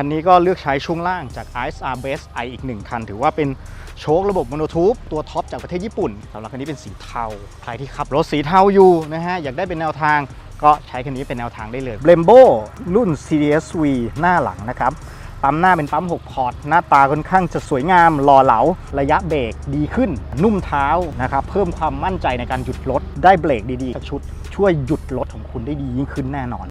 คันนี้ก็เลือกใช้ช่วงล่างจาก Ice R Base I อีกหนึ่งคัน ถือว่าเป็นโชคระบบโมโนทูบตัวท็อปจากประเทศญี่ปุ่นสำหรับคันนี้เป็นสีเทา ใครที่ขับรถสีเทาอยู่นะฮะ อยากได้เป็นแนวทางก็ใช้คันนี้เป็นแนวทางได้เลย b r e m b o รุ่น CDSV หน้าหลังนะครับ ปั๊มหน้าเป็นปั๊ม 6 พอร์ต หน้าตาค่อนข้างจะสวยงามหล่อเหลา ระยะเบรกดีขึ้น นุ่มเท้านะครับ เพิ่มความมั่นใจในการหยุดรถ ได้เบรกดีๆกับชุด ช่วยหยุดรถของคุณได้ดียิ่งขึ้นแน่นอน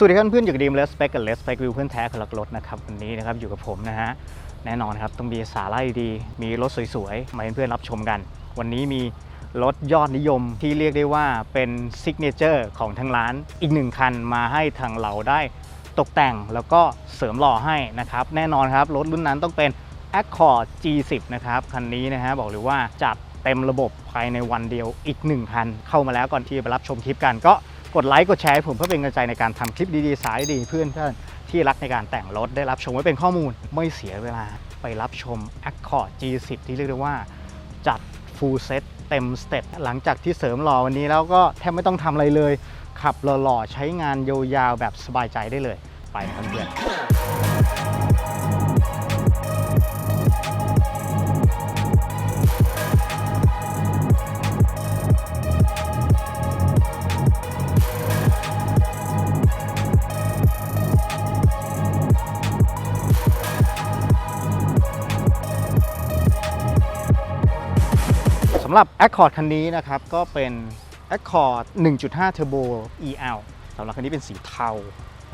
สวัสดีครับเพื่อนอยู่กับดีมเลสเปกกับเลสเปกวิวเพื่อนแท้คนรักรถนะครับวันนี้นะครับอยู่กับผมนะฮะแน่นอนครับต้องมีสาระดีๆมีรถสวยๆมาให้เพื่อนรับชมกัน วันนี้มีรถยอดนิยมที่เรียกได้ว่าเป็นซิกเนเจอร์ของทางร้านอีกหนึ่งคันมาให้ทางเราได้ตกแต่งแล้วก็เสริมหล่อให้นะครับแน่นอนครับรถรุ่นนั้นต้องเป็น Accord G10 นะครับคันนี้นะฮะบอกเลยว่าจัดเต็มระบบภายในวันเดียวอีกหนึ่งคันเข้ามาแล้วก่อนที่จะไปรับชมคลิปกันก็ กดไลค์กดแชร์ให้ผมเพื่อเป็นกำลังใจในการทำคลิปดีๆสายดีเพื่อนเพื่อนที่รักในการแต่งรถได้รับชมไว้เป็นข้อมูลไม่เสียเวลาไปรับชม Accord G10 ที่เรียกได้ว่า จัด full set เต็มสเต็ปหลังจากที่เสริมหล่อวันนี้แล้วก็แทบไม่ต้องทำอะไรเลย ขับหล่อๆ ใช้งานยาวๆ แบบสบายใจได้เลย ไปครับเพื่อน หรับ Accord คันนี้นะครับก็เป็น Accord 1.5 Turbo EL สำหรับคันนี้เป็นสีเทา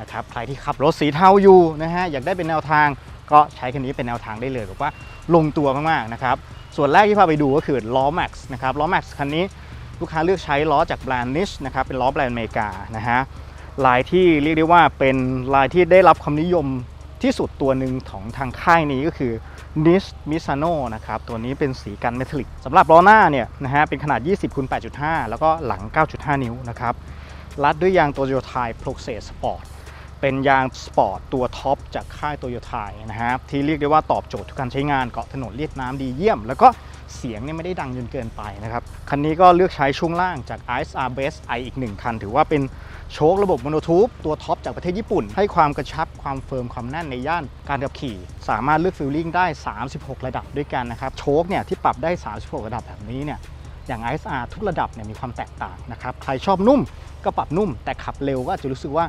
นะครับใครที่ขับรถสีเทาอยู่นะฮะอยากได้เป็นแนวทางก็ใช้คันนี้เป็นแนวทางได้เลยแบบว่าลงตัวมากๆนะครับส่วนแรกที่พาไปดูก็คือล้อ Max นะครับล้อ Max คันนี้ลูกค้าเลือกใช้ล้อจากแบรนด์ Niche นะครับเป็นล้อแบรนด์อเมริกานะฮะลายที่เรียกได้ว่าเป็นลายที่ได้รับความนิยม ที่สุดตัวหนึ่งของทางค่ายนี้ก็คือ Niche Misano นะครับ ตัวนี้เป็นสีกันเมทัลลิกสำหรับล้อหน้าเนี่ยนะฮะเป็นขนาด 20คูณ8.5 แล้วก็หลัง 9.5 นิ้วนะครับรัดด้วยยาง Toyota Process Sport เป็นยางสปอร์ตตัวท็อปจากค่าย Toyota นะฮะที่เรียกได้ว่าตอบโจทย์ทุกการใช้งานเกาะถนนเรียบน้ำดีเยี่ยม แล้วก็เสียงเนี่ยไม่ได้ดังจนเกินไปนะครับ คันนี้ก็เลือกใช้ช่วงล่างจาก Ice R Base I อีกหนึ่งคัน ถือว่าเป็น โชคระบบโมโนทูบตัวท็อปจากประเทศญี่ปุ่น ให้ความกระชับความเฟิร์มความแน่นในย่านการขับขี่ สามารถเลือกฟิลลิ่งได้ 36 ระดับด้วยกันนะครับโชคเนี่ยที่ปรับได้ 36 ระดับแบบนี้เนี่ยอย่าง ISR ทุกระดับเนี่ยมีความแตกต่างนะครับใครชอบนุ่มก็ปรับนุ่ม แต่ขับเร็วก็อาจจะรู้สึกว่า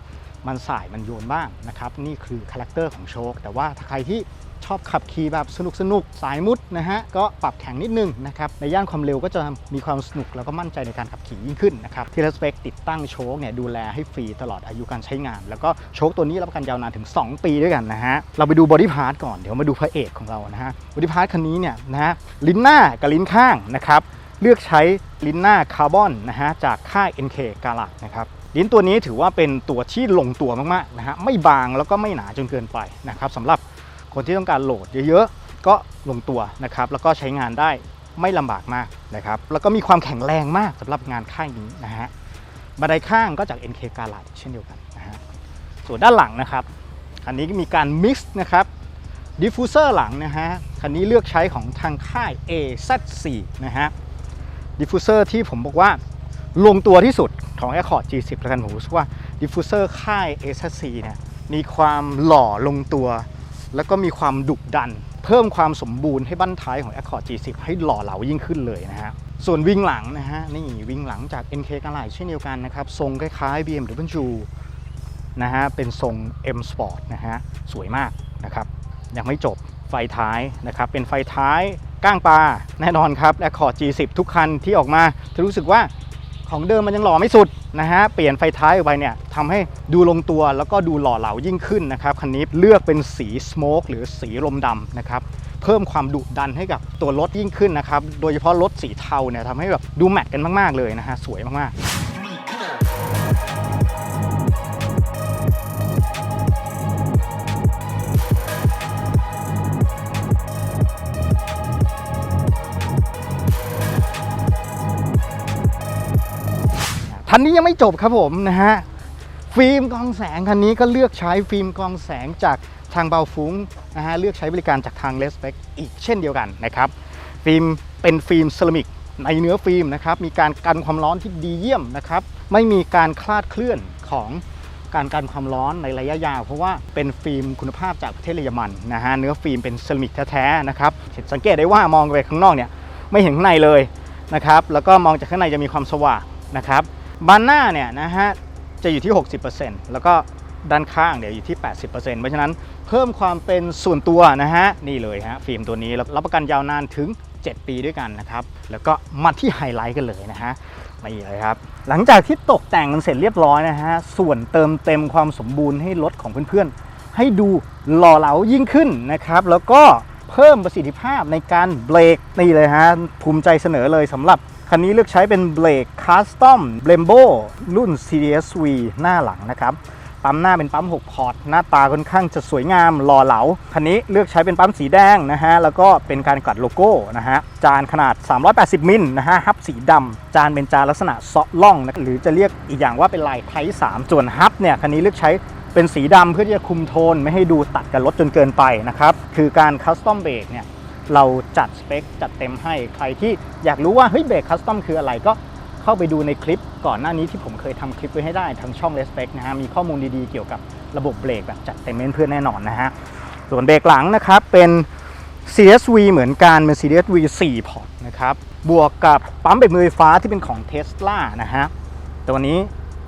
มันสายมันโยนบ้างนะครับ นี่คือคาแรคเตอร์ของโชคแต่ว่าถ้าใครที่ชอบขับขี่แบบสนุกสนุกสายมุดนะฮะ ก็ปรับแข็งนิดนึงนะครับ ในย่านความเร็วก็จะมีความสนุกแล้วก็มั่นใจในการขับขี่ยิ่งขึ้นนะครับที่ r e s p e c ติดตั้งโชคเนี่ยดูแลให้ฟรีตลอดอายุการใช้งาน แล้วก็โชคตัวนี้รับประกันยาวนานถึง 2 ปีด้วยกันนะฮะ เราไปดูบอดี้พาร์ทก่อนเดี๋ยวมาดูพระเอกของเรานะฮะบอดี้พาร์ทคันนี้เนี่ยนะฮะลิ้นหน้ากับลิ้นข้างนะครับเลือกใช้ลิ้นหน้าคาร์บอนนะฮะจากค่าย NK g a l a นะครับ ลิ้นตัวนี้ถือว่าเป็นตัวที่ลงตัวมากๆนะฮะไม่บางแล้วก็ไม่หนาจนเกินไปนะครับสำหรับคนที่ต้องการโหลดเยอะๆ ก็ลงตัวนะครับแล้วก็ใช้งานได้ไม่ลำบากมากนะครับแล้วก็มีความแข็งแรงมากสำหรับงานค่ายนี้นะฮะบันไดข้างก็จาก NK g a l a เช่นเดียวกันนะฮะส่วนด้านหลังนะครับคันนี้มีการ mix นะครับดิฟฟูเซอร์หลังนะฮะคันนี้เลือกใช้ของทางค่าย AZ4 นะฮะดิฟฟูเซอร์ที่ผมบอกว่าลงตัวที่สุด ของ Accord G10 แล้วกันผมรู้สึกว่าดิฟฟูเซอร์ค่าย s c เนี่ยมีความหล่อลงตัว แล้วก็มีความดุดัน เพิ่มความสมบูรณ์ให้บั้นท้ายของ Accord G10 ให้หล่อเหลายิ่งขึ้นเลยนะฮะส่วนวิ่งหลังนะฮะนี่วิ่งหลังจาก NK กันไหลเช่นเดียวกันนะครับ ทรงคล้ายๆ BMW นะฮะเป็นทรง M Sport นะฮะสวยมากนะครับยังไม่จบไฟท้ายนะครับเป็นไฟท้ายก้างปลาแน่นอนครับ Accord G10 ทุกคันที่ออกมาจะรู้สึกว่า ของเดิมมันยังหล่อไม่สุดนะฮะเปลี่ยนไฟท้ายออกไปเนี่ยทำให้ดูลงตัวแล้วก็ดูหล่อเหลายิ่งขึ้นนะครับคันนี้เลือกเป็นสีสโมกหรือสีลมดำนะครับเพิ่มความดุดันให้กับตัวรถยิ่งขึ้นนะครับโดยเฉพาะรถสีเทาเนี่ยทำให้แบบดูแมทกันมากๆเลยนะฮะสวยมากๆ ทันนี้ยังไม่จบครับผมนะฮะ ฟิล์มกองแสงคันนี้ก็เลือกใช้ฟิล์มกองแสงจากทางเบาฟุ้งนะฮะเลือกใช้บริการจากทางเลสเ e กอีกเช่นเดียวกันนะครับ ฟิล์มเป็นฟิล์มเซรามิกในเนื้อฟิล์มนะครับมีการกันความร้อนที่ดีเยี่ยมนะครับ ไม่มีการคลาดเคลื่อนของการกันความร้อนในระยะยาว เพราะว่าเป็นฟิล์มคุณภาพจากประเทศเยอรมันนะฮะเนื้อฟิล์มเป็นเซรามิกแท้ๆนะครับสังเกตได้ว่ามองไปข้างนอกเนี่ยไม่เห็นข้างในเลยนะครับแล้วก็มองจากข้างในจะมีความสว่างนะครับ บานหน้าเนี่ยนะฮะจะอยู่ที่ 60%แล้วก็ด้านข้างเดี๋ยวอยู่ที่ 80%เพราะฉะนั้นเพิ่มความเป็นส่วนตัวนะฮะนี่เลยฮะฟิล์มตัวนี้รับประกันยาวนานถึง 7 ปีด้วยกันนะครับ แล้วก็มาที่ไฮไลท์กันเลยนะฮะนี่เลยครับ หลังจากที่ตกแต่งกันเสร็จเรียบร้อยนะฮะส่วนเติมเต็มความสมบูรณ์ให้รถของเพื่อนๆ ให้ดูหล่อเหลายิ่งขึ้นนะครับ แล้วก็เพิ่มประสิทธิภาพในการเบรกนี่เลยฮะภูมิใจเสนอเลยสำหรับ คันนี้เลือกใช้เป็นเบรกคัสตอมเบลมโบรุ่น CDSV หน้าหลังนะครับ ปั๊มหน้าเป็นปั๊ม 6 พอร์ต หน้าตาค่อนข้างจะสวยงามหล่อเหลา คันนี้เลือกใช้เป็นปั๊มสีแดงนะฮะ แล้วก็เป็นการกัดโลโก้นะฮะ จานขนาด 380 มิลนะฮะ ฮับสีดำ จานเป็นจานลักษณะซาะล่องนะหรือจะเรียกอีกอย่างว่าเป็นลายไทป์3ส่วนฮับเนี่ยคันนี้เลือกใช้เป็นสีดำเพื่อที่จะคุมโทนไม่ให้ดูตัดกับรถจนเกินไปนะครับ คือการคัสตอมเบรกเนี่ย เราจัดสเปคจัดเต็มให้ ใครที่อยากรู้ว่าเฮ้ยเบรกคัสตอมคืออะไรก็เข้าไปดูในคลิปก่อนหน้านี้ที่ผมเคยทำคลิปไว้ให้ได้ทางช่อง Respect นะฮะ มีข้อมูลดีๆเกี่ยวกับระบบเบรกแบบจัดเต็มเพื่อนแน่นอนนะฮะ ส่วนเบรกหลังนะครับเป็น CSV เหมือนกันเป็น CSV 4พอร์ตนะครับ บวกกับปั๊มเบรกมือไฟฟ้าที่เป็นของ Tesla นะฮะ ตัวนี้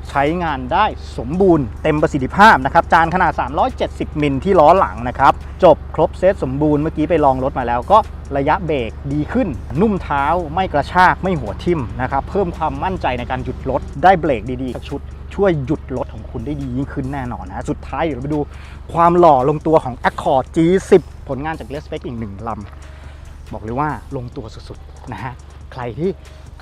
ใช้งานได้สมบูรณ์เต็มประสิทธิภาพนะครับ จานขนาด 370 มิลที่ล้อหลังนะครับ จบครบเซตสมบูรณ์เมื่อกี้ไปลองรถมาแล้วก็ระยะเบรกดีขึ้น นุ่มเท้าไม่กระชากไม่หัวทิ่มนะครับ เพิ่มความมั่นใจในการหยุดรถได้เบรกดีๆชุดช่วยหยุดรถของคุณได้ดียิ่งขึ้นแน่นอนนะ สุดท้ายเดี๋ยวเราไปดูความหล่อลงตัวของ Accord G10 ผลงานจาก r e s p e c อีกหนึ่งลำ บอกเลยว่าลงตัวสุดๆนะฮะ ใครที่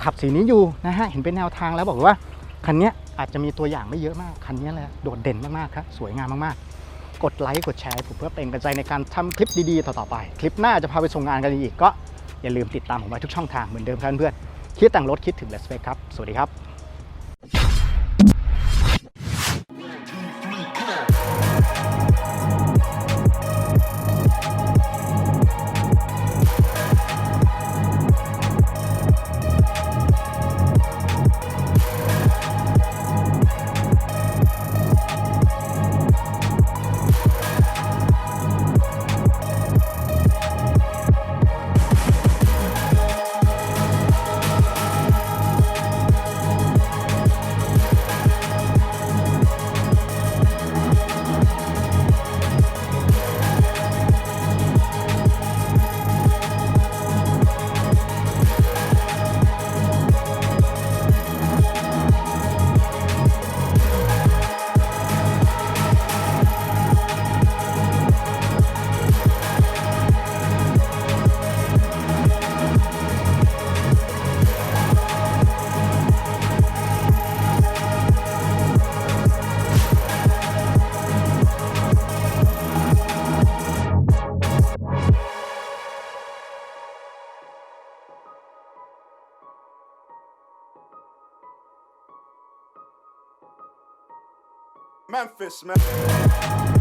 ขับสีนี้อยู่นะฮะ เห็นเป็นแนวทางแล้วบอกเลยว่า คันนี้อาจจะมีตัวอย่างไม่เยอะมาก คันนี้แหละโดดเด่นมากๆครับ สวยงามมากๆ กดไลค์กดแชร์ผมเพื่อเป็นกำลังใจในการทำคลิปดีๆ ต่อๆไป คลิปหน้าจะพาไปส่งงานกันอีกก็อย่าลืมติดตามผมไว้ทุกช่องทางเหมือนเดิมครับเพื่อนๆคิดแต่งรถคิดถึงเลสเปคครับ สวัสดีครับ Memphis, man.